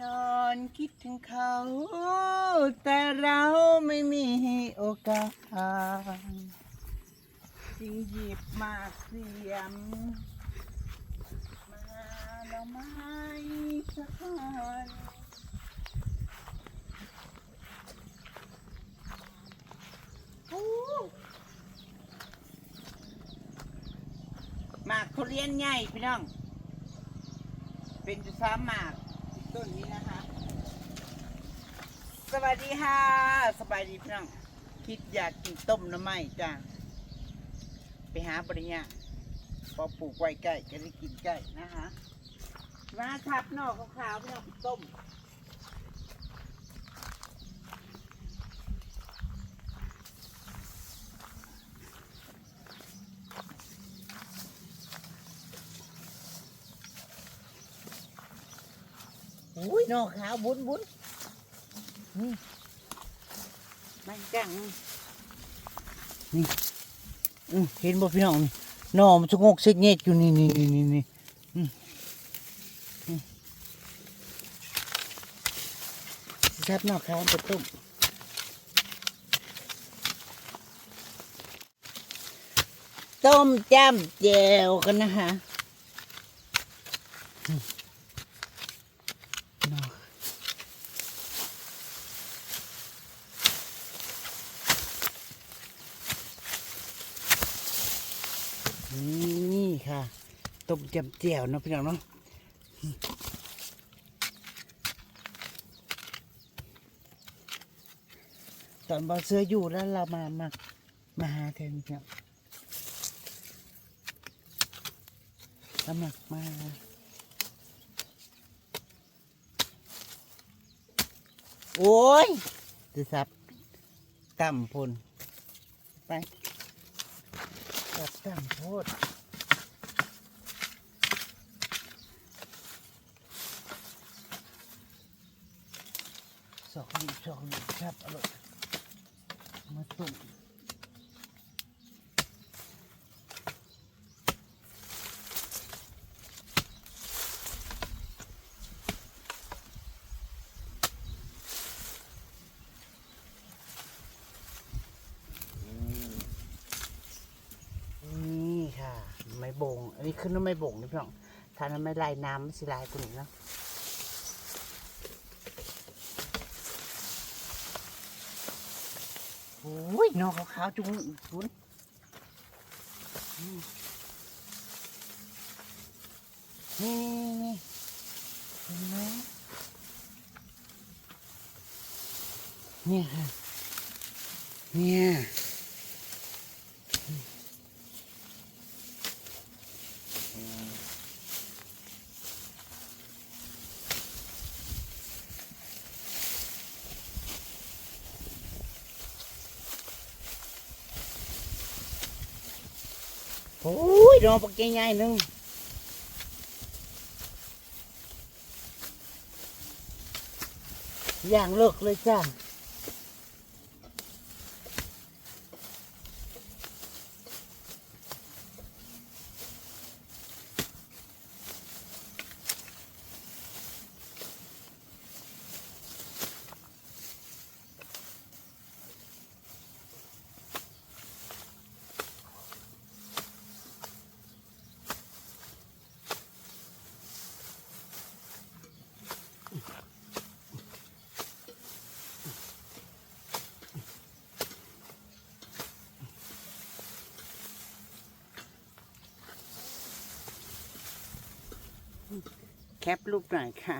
นอนคิดถึงเขา แต่เราไม่มีโอกาสจึงหยิบมาเสียม มาเราไม้สักคนหมากทุเรียนใหญ่พี่น้อง เป็นสามหมาก ต้นนี้นะคะ สวัสดีค่ะ สบายดีพี่น้อง คิดอยากกินต้มน้ำไม้จ้าไปหาปริญญาพอปลูกไว้ใกล้จะได้กินใกล้นะคะมาทับนอกขาวๆพี่น้องต้ม อุ้ยนอกขาวบุญบุญนี่มันจังนี่อืมเห็นบ่พี่น้องนี่หนอมันชะโงกเซ็กเงกอยู่นี่นี่นี่นี่นี่อืมอืมชับนอกขาวไปต้มต้มจ้ำแจวกันนะคะอืมนอก นี่ค่ะต้มจำเจียวเนะพี่น้องเนาะตอนบอเสื้ออยู่แล้วเรามามามาหาแทนพี่น้องสมัครมาโอ้ยจะสับต่ำพลไป สับต่งโพดสองนิ้วสองนิ้วครับอร่อยมาตุ่มนี่ค่ะ ไม้บง อั นี้ขึ้นไม้บงนี่พี่น้องทานแล้วไม่ลายน้ำไม่สิลายกว่านี้เนาะโอ้ยนอกขาวๆจุงจุนอืมนี่นี่เห็นไหมเนี่ยค่ะเนี่ย โอ้ยดอกปักใหญ่ๆหนึงอย่างเลิกเลยจ้า แคปรูปหน่อยค่ะ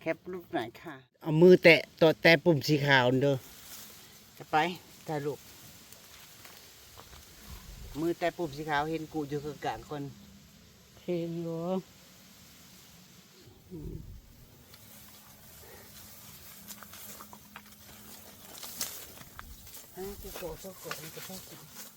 แคปรูปหน่อยค่ะ เอามือแตะตัวแตะปุ่มสีขาวเด้อจะไปถ่ายรูปมือแตะปุ่มสีขาวเห็นกูอยู่กลางๆคนเห็นเหรออืมอะจะโกรธจะโกรธมันจะต้องกิน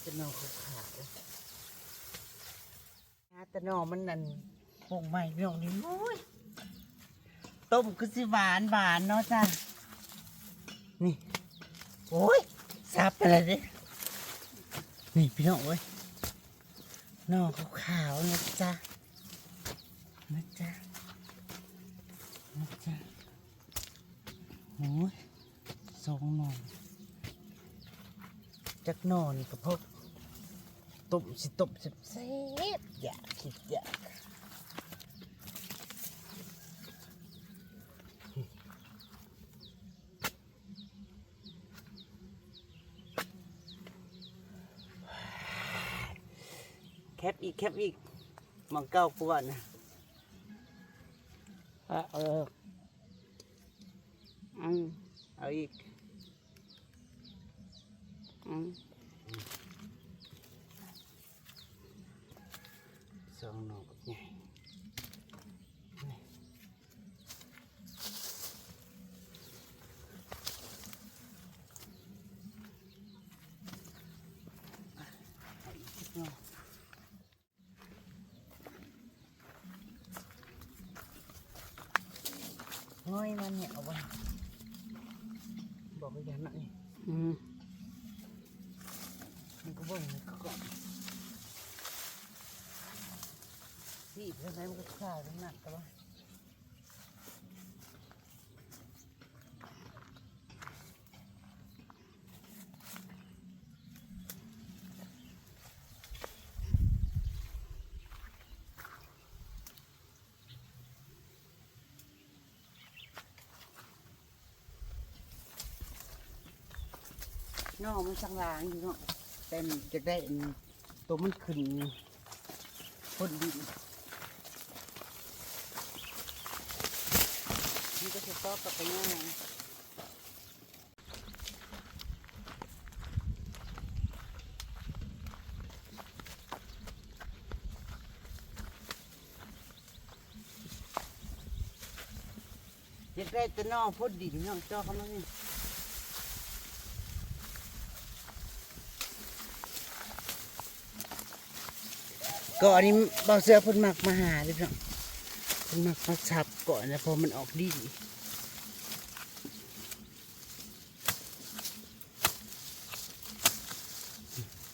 แตะนอขาวขาวหาแตะนอมันนั่นปงใหม่พี่น้องนี่โอ้ยต้มคือสิหวานหวานเนาะจ้ะนี่โอ้ยซับไปเลยดินี่พี่น้องเว้ยนอขาวๆนะจ๊ะนะจ๊ะนะจ๊ะโอ้ยสองหนอน จักหนอนนี่ก็พกต้มสิต้มสิเซ็บอยากคิดอยากแคบอีกแคบอีกหมังเก้ากวนนะเอออืมเอาอีก อืมสองหนอกับใหญ่นี่เอาอีกสักหน่อห้อยมันเนี่ยเอาไว้บอกไปอย่างนั้นนี่ อืม มันก็เบิ่งมันก็ก่อนสีบ แล้วไงมันก็ข้าวทั้งนั้นว่าน้องมันสังลางอยู่เนาะแต่มันจะได้ตัวมันขึ้นพ้นดินมัน ก็จะต่อกับไปง่ายอยากได้แตัวนอกพ้นดินเนาะเจ้าเขามานี่ก่อนนี้เบาเสื้อเพ่นมักมาหาเลยพี่น้อง มันมักมาฉับก่อนนะพอมันออกดี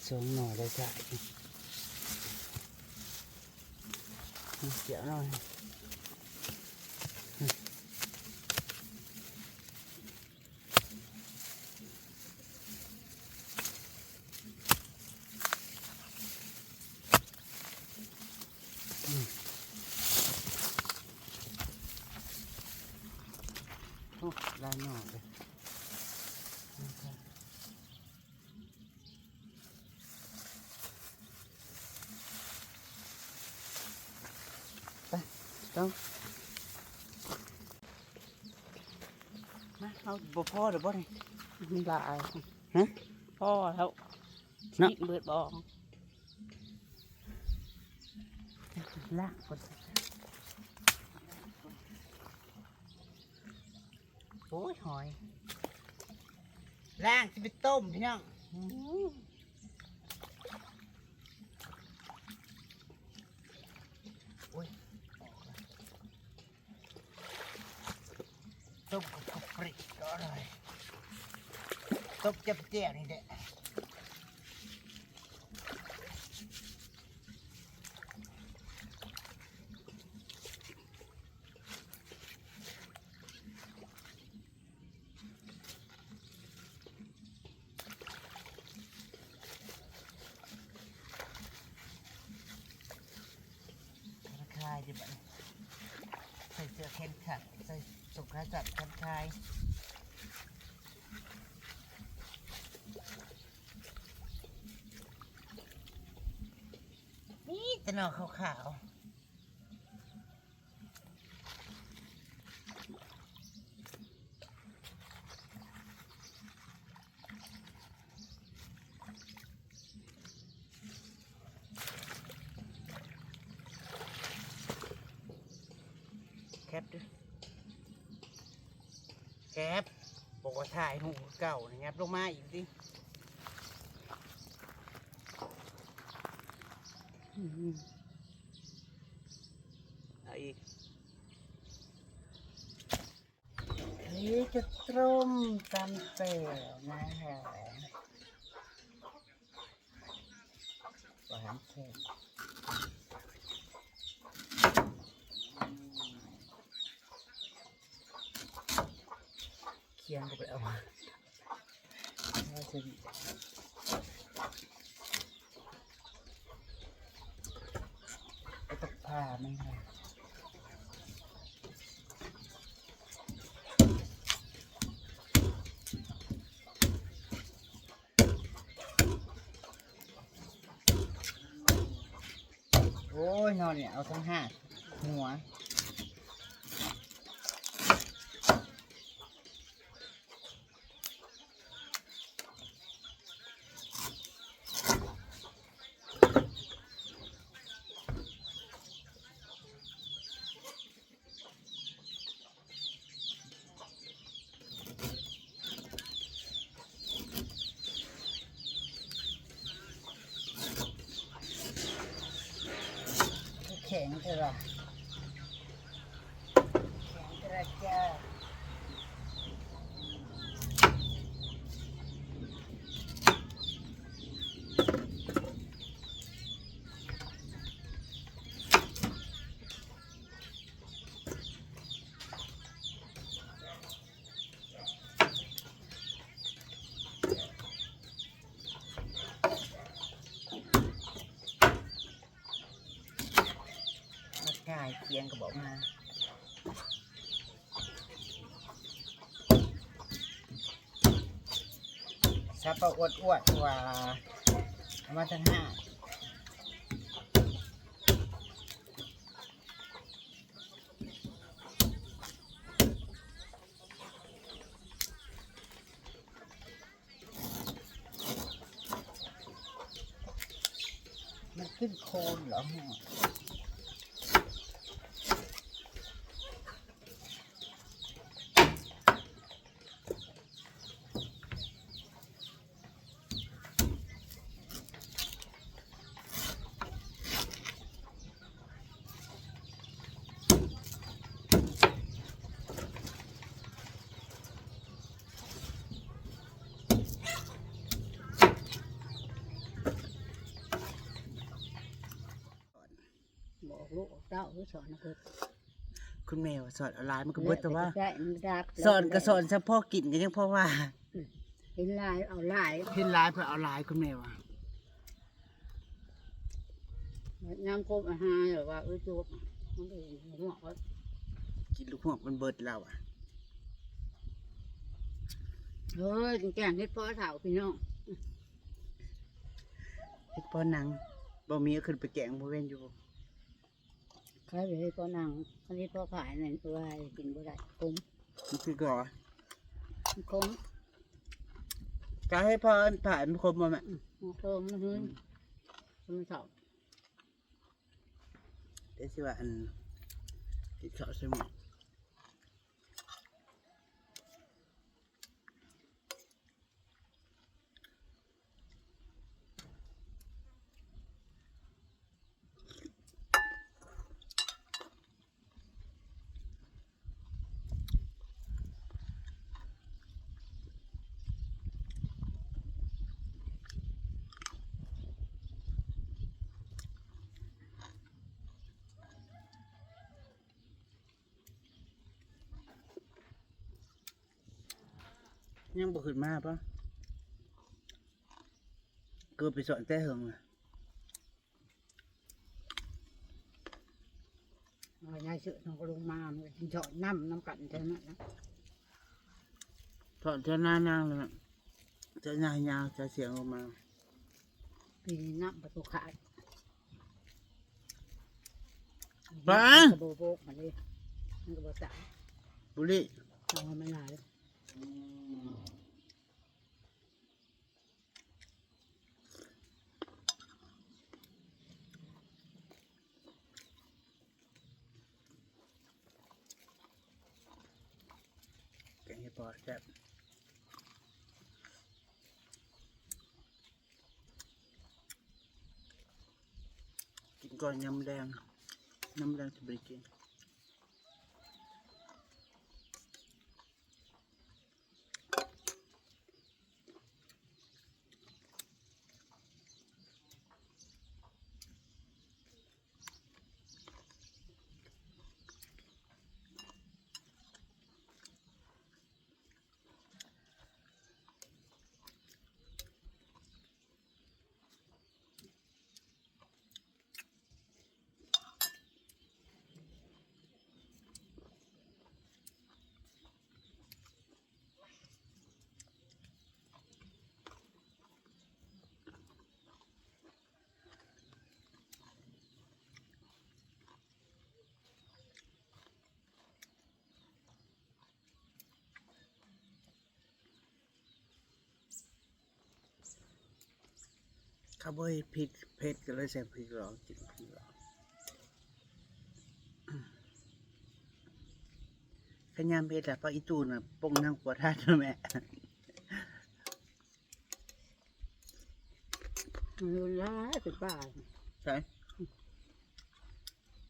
สองหน่อได้ใช่เกี่ยวหน่อยโอ้ได้หน่อเลยนะครับไปต้องมาเอา บ่พอเดี๋ยวบ่ได้มันหลายฮะพ่อแล้วเนาะชิเบิดบองลากก่อนโอ้ยหอยล่างจะไปต้มพี่น้องอื้อหือโอ้ยออกแล้วต้มกับกะป ริก็อร่อยต้มจับเจียนี่แหละายดิบันใส่เสื้อแขนขัดใส่สุขาจัดแขนคายนี่ แต่หนอขาวๆแคปด้วยแคปบอกว่าถ่ายหูเก่านะครับลงมาอีกดิ อืม เอีกนี่จะต้มตำเต๋วนะฮะหวานเค็มเคียงก็ไปเอามาน่าจะดีตกผ้าไม่ได้ โอ้ยนอนเนี่ยเอาทั้งห้าหัว งเถอะล่ะแข็งเถอะล่ะจ้ามาง่าย เคียงก็บอกมาซาปะอวดอวดว่ามาทั้งห้ามันขึ้นโคนเหรอฮะ บอ กลูกเต้าก็สอนนะคือคุณแมวสอนออนไลน์มันก็เบิดแต่ว่าได้มันรักสอนก็สอนเฉพาะกินก็ยังเพราะว่า เห็นลายเอาลายเห็นไลน์เพื่อเอาไลน์คุณแมวอะน้ำกบอาหารหรือว่าเอ้ยจุกมันเป็นหัวก็กินลูกหัวกมันเบิดเราอะเฮ้ยแกงเฮ็ดพ่อเฒ่าพี่น้องเฮ็ดพ่อนังบ่มีก็ขึ้นไปแกงบ่เว้นอยู่ ขายไปให้พ่อนั่งอันนี้พ่อขายนั่นตัวให้กินบ่ได้คุ้มมันคือก่อคุ้มจะให้พ่อผ่านมันคมบ่แม่มันเพิ่มมันหื้นมันเฒ่าเดี๋ยวสิว่าอันกินข้าวใส่หม้ ยังบ่ขึ้นมาปะเกิดไปสอนแต่เหิงอะเอายายเสือน้องก็ลงมามันก็เจาะน้ำน้ำกันเท่านั้นนะสอนเท่าหน้านางเลยแม่เจะนายยาวจะเสียงออกมาปีนี้น้ำประตูขาดบ้ากระโบโบกมาเลยมันก็บ่ตายบุรีเอาให้มันหลายแก งเห็ดพอแซ่บ ก่อนยำแดงยำแดงจะไปกิน ข้าวโพดพริกเผ็ดก็เลยใส่พริกหรอกกินพริกหรอกขยามเผ็ดอะเพราะอีตูน่ะปงนั่งปวดท่าด้วยแม่มันรุนแรงเป็นบ้าใช่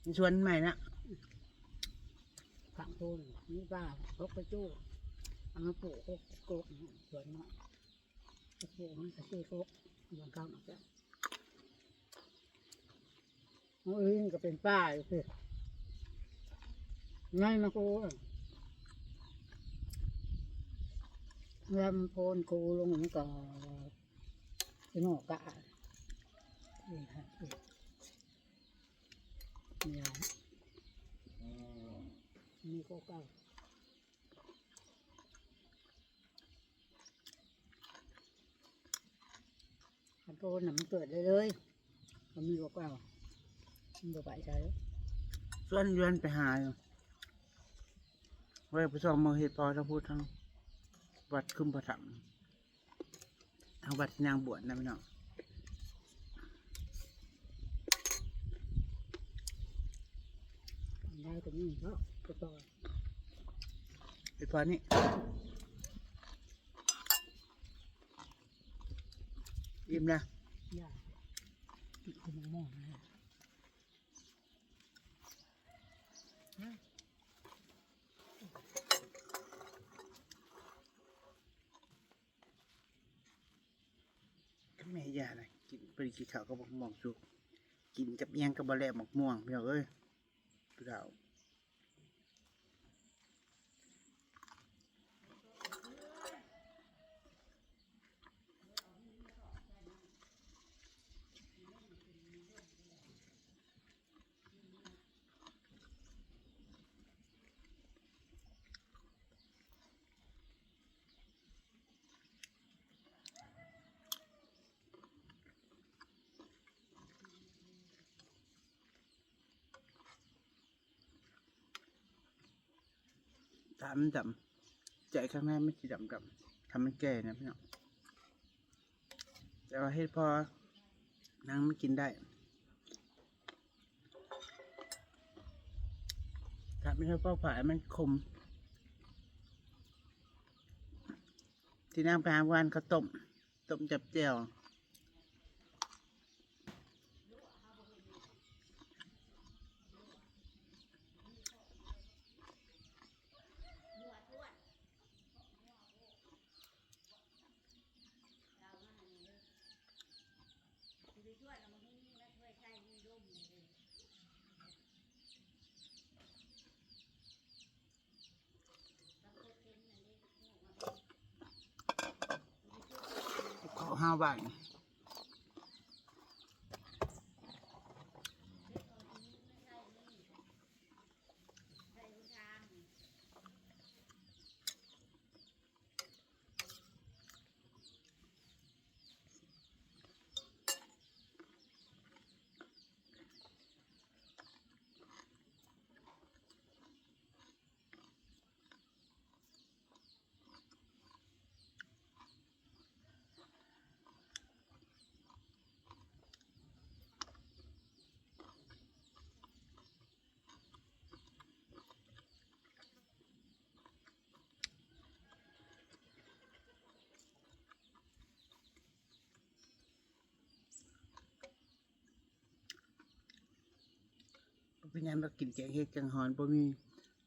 มีชวนใหม่นะขังโพนนี่บ้าพกกระจู้เอามาปลูกกกกสวนเนาะกระปลูกมันกระซีกกบางครั้งจะโอ้ยก็เป็นป้าอยู่สิไงมากูลำโพนกูลงมันก็สนอกกะนี่ค่ะนี่นี่ก็เก่า โตน่ะมันเกิดเลยเลยมันมีก็เก่ามันบ่ไปใช่ชวนยวนไปหาอยู่ไว้ไปส่องมองเห็ดพอถ้าพูดทั้งวัดขึ้นประถมทางวัดที่นางบวชนะพี่น้องได้ก็นี่ก็ก็ต่อเห็ดพอนี่ อิ่มนะกติดคนมอนะแม่ยานะกินไปกินข้าวก็บอกม่วงสุก กินกับยังกับบะแลหมกม่วงพี่น้องเอ้ยพี่ดาว ตามันดำใจข้างในไมันสีดำดำๆทำมันแก่นะพี่น้องแต่ว่าเฮ็ดพอนางไม่กินได้ถ้าไม่ใช่เป้าผายมันคม ที่นางไปหาวันเขาต้มต้มจับเจียว ห้าบาท เป็นยังเรากินแกงเฮ็ดแกงหอนบ่มี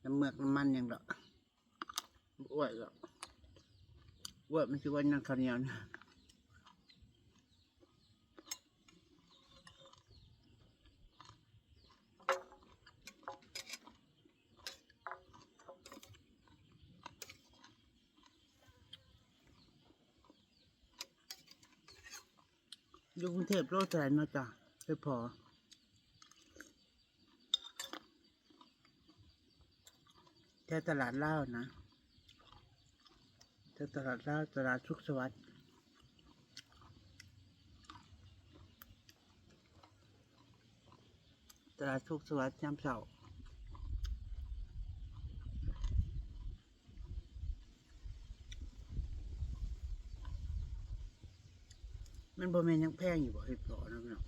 น้ำเมือกน้ำมันหยังดอกบ่อ้วนหรอกอ้วนมันสิว่านั่งข้าวเหนียวนะอยู่กรุงเทพโลดแสนเนาะจ้ะไปพอ แถวตลาดเล่านะแถวตลาดเล่าตลาดสุขสวัสดิ์ตลาดสุขสวัสดิ์ยามเสามันบ่แม่นยังแพงอยู่บ่เฮ็ดพอนะพี่น้อง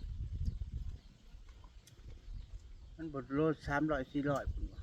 มันบดโลสามร้อยสี่ร้อยปุ่นว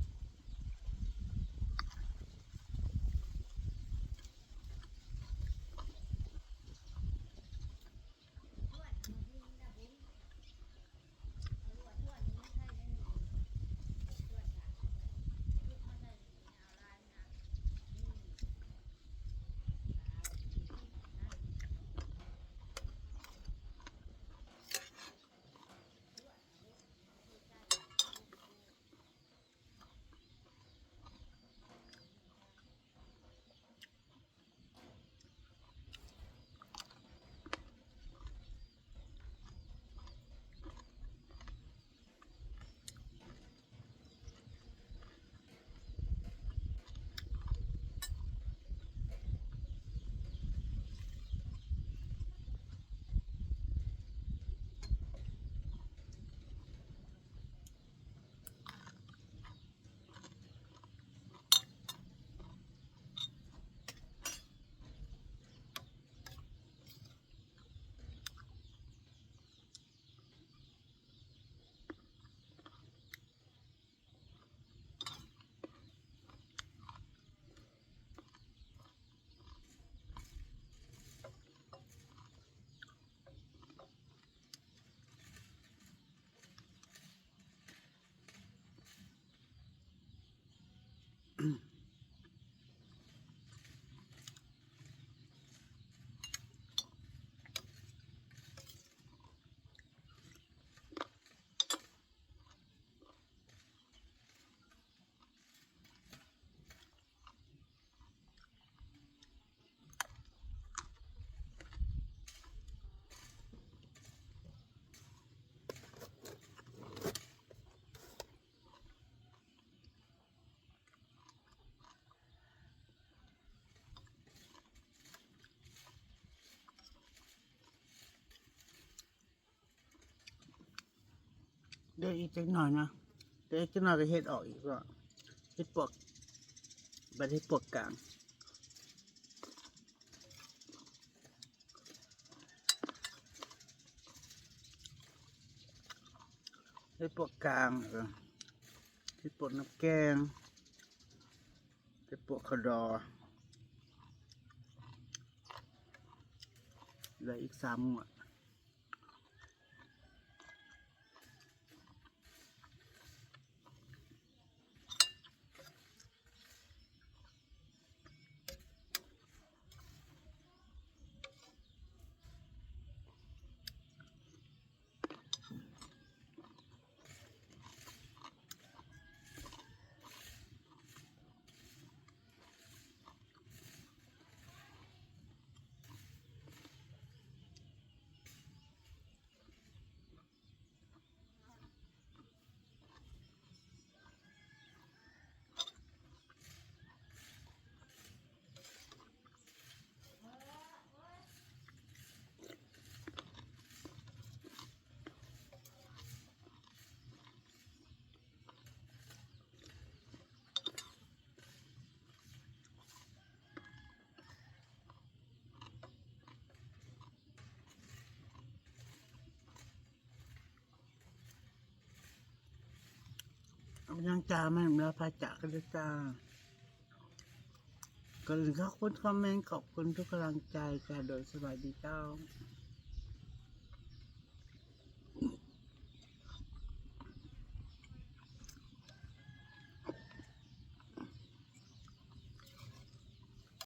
เดี๋ยวอีกจักหน่อยนะเดี๋ยวอีกจักหน่อยก็เฮ็ดออกอีกว่าเฮ็ดปวกบัดเฮ็ดปวกกลางเฮ็ดปวกกลางเออเฮ็ดปวกน้ำแกงเฮ็ดปวกขดอเหลืออีกสามหมวด ยังจ้าแม่แล้วพาจากกันเลยจ้าก็เลยขอบคุณคอมเมนต์ขอบคุณทุกกำลังใจจ้าโดยสวัสดีเจ้า